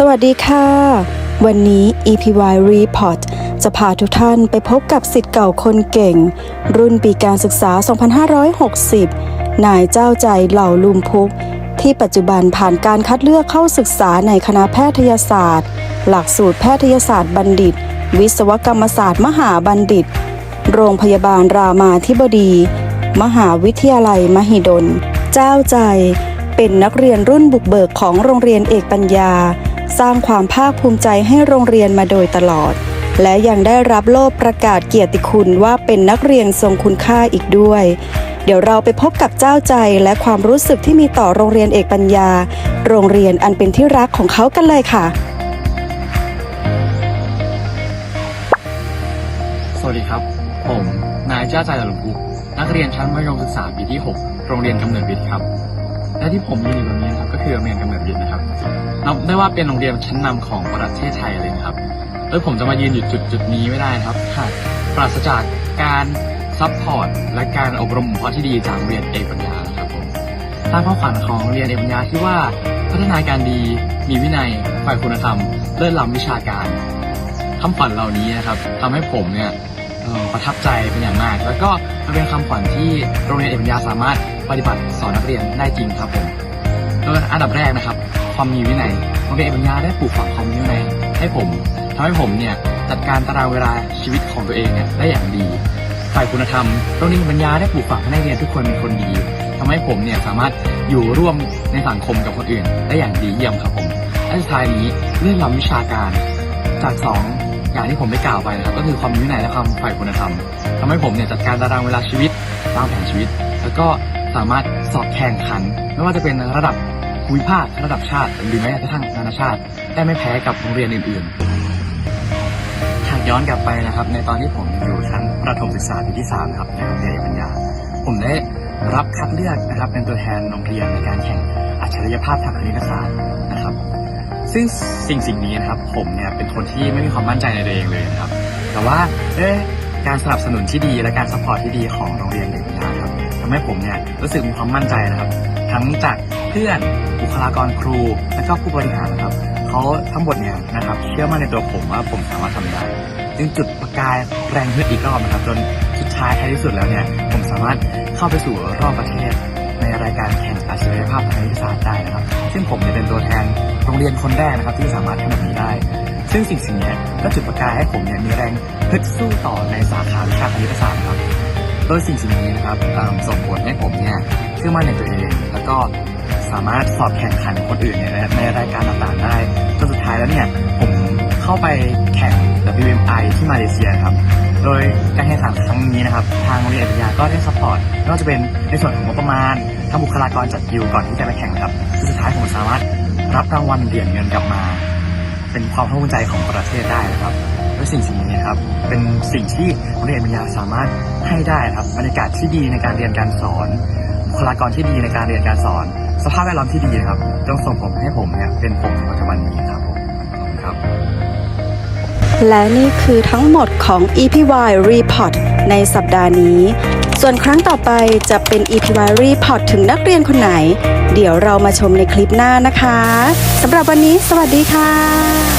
สวัสดีค่ะ วันนี้ EPY Report จะพาทุกท่านไปพบกับสิทธิ์เก่าคนเก่ง รุ่นปีการศึกษา 2560 นายเจ้าใจเหล่าลุมพุก ที่ปัจจุบันผ่านการคัดเลือกเข้าศึกษาในคณะแพทยศาสตร์ หลักสูตรแพทยศาสตร์บัณฑิต วิศวกรรมศาสตร์มหาบัณฑิต โรงพยาบาลรามาธิบดี มหาวิทยาลัยมหิดล เจ้าใจ เป็นนักเรียนรุ่นบุกเบิกของโรงเรียนเอกปัญญา สร้างความภาคภูมิใจให้โรงเรียนมาโดยตลอด และยังได้รับโล่ประกาศเกียรติคุณว่าเป็นนักเรียนทรงคุณค่าอีกด้วย เดี๋ยวเราไปพบกับเจ้าใจและความรู้สึกที่มีต่อโรงเรียนเอกปัญญา โรงเรียนอันเป็นที่รักของเขากันเลยค่ะ สวัสดีครับ ผม นายเจ้าใจหลุมพุกนักเรียนชั้นมัธยมศึกษาปีที่ 6 โรงเรียนกำเนิดวิทย์ครับ และที่ผมยืนอยู่ตรงนี้นะครับก็คือโรงเรียนกำเนิดวิทย์นะครับนับได้ว่าเป็นโรงเรียนชั้นนำของประเทศไทยเลยนะครับโดยผมจะมายืนอยู่จุดจุดนี้ไม่ได้นะครับหากปราศจากการซัพพอร์ตและการอบรมเพาะที่ดีจากโรงเรียนเอกปัญญานะครับผมตามข้อขวัญของโรงเรียนเอกปัญญาที่ว่าพัฒนาการดีมีวินัยฝ่ายคุณธรรมเลิศล้ำวิชาการคำขวัญเหล่านี้นะครับทำให้ผมเนี่ยเอ่อ ประทับใจเป็นอย่างมาก แล้วก็มันเป็นคำขวัญที่โรงเรียนเอกปัญญาสามารถปฏิบัติสอนนักเรียนได้จริงครับผมโดยอันดับแรกนะครับ ความมีวินัยโรงเรียนเอกปัญญาได้ปลูกฝังความมีวินัยให้ผมทำให้ผมเนี่ยจัดการตารางเวลาชีวิตของตัวเองเนี่ยได้อย่างดีฝ่ายคุณธรรมโรงเรียนเอกปัญญาได้ปลูกฝังให้นักเรียนทุกคนเป็นคนดีทำให้ผมเนี่ยสามารถอยู่ร่วมในสังคมกับคนอื่น ได้อย่างดีเยี่ยมครับผมและสุดท้ายนี้เรื่องลำวิชาการจากส อย่างที่ผมได้กล่าวไปนะครับก็คือความมีวินัยและความฝ่ายคุณธรรมทำให้ผมเนี่ยจัดการตารางเวลาชีวิตวางแผนชีวิต แล้วก็สามารถสอบแข่งขัน ไม่ว่าจะเป็นระดับภูมิภาคระดับชาติ หรือแม้กระทั่งนานาชาติ ได้ไม่แพ้กับโรงเรียนอื่นๆหากย้อนกลับไปนะครับ ในตอนที่ผมอยู่ชั้นประถมศึกษาปีที่3นะครับในโรงเรียนปัญญา ผมได้รับคัดเลือกนะครับเป็นตัวแทนโรงเรียนในการแข่งอัจฉริยภาพทางคณิตศาสตร์ ซึ่งสิ่งสิ่งนี้นะครับผมเนี่ยเป็นคนที่ไม่มีความมั่นใจในตัวเองเลยนะครับ แต่ว่าเอ๊ะการสนับสนุนที่ดีและการสปอร์ตที่ดีของโรงเรียนเด็กพิกาครับทำให้ผมเนี่ยรู้สึกมีความมั่นใจนะครับ ทั้งจากเพื่อนบุคลากรครู และก็ผู้บริหารนะครับเขาทั้งหมดเนี่ยนะครับเชื่อมั่นในตัวผมว่าผมสามารถทำได้จึงจุดประกายแรงฮึดอีกรอบนะครับจนสุดท้ายท้ายที่สุดแล้วเนี่ยผมสามารถเข้าไปสู่รอบประเทศในรายการแข่งอัจฉริยภาพทางคณิตศาสตร์ได้นะครับ ซึ่งผมเนี่ยเป็นตัวแทน เรียนคนแรกนะครับที่สามารถทำแบบนี้ได้ ซึ่งสิ่งสิ่งนี้ก็จุดประกายให้ผมเนี่ยมีแรงฮึดสู้ต่อในสาขาวิชาคณิตศาสตร์ครับโดยสิ่งสิ่งนี้นะครับเอิ่มส่งผลให้ผมเนี่ยเชื่อมั่นในตัวเอง แล้วก็สามารถสอบแข่งขันคนอื่นในในรายการต่างๆได้จนสุดท้ายแล้วเนี่ยผมเข้าไปแข่ง WMI ที่มาเลเซียครับ โดยการแข่งขันครั้งนี้นะครับ ทางโรงเรียนเอกปัญญาก็ได้ซัพพอร์ตไม่ว่าจะเป็นในส่วนของงบประมาณทางบุคลากรจัดกิวก่อนที่จะไปแข่งนะครับสุดท้ายผมสามารถรับรางวัลเหรียญเงินกลับมา เป็นความภาคภูมิใจของประเทศได้นะครับและสิ่งสิ่งนี้ครับ เป็นสิ่งที่โรงเรียนปัญญาสามารถให้ได้ครับบรรยากาศที่ดีในการเรียนการสอนบุคลากรที่ดีในการเรียนการสอน สภาพแวดล้อมที่ดีนะครับจงส่งผมให้ผมเนี่ยเป็นผมในปัจจุบันนี้ครับผมขอบคุณครับ และนี่คือทั้งหมดของ EPY Report ในสัปดาห์นี้ ส่วนครั้งต่อไปจะเป็น EPY Report ถึงนักเรียนคนไหน เดี๋ยวเรามาชมในคลิปหน้านะคะ สำหรับวันนี้ สวัสดีค่ะ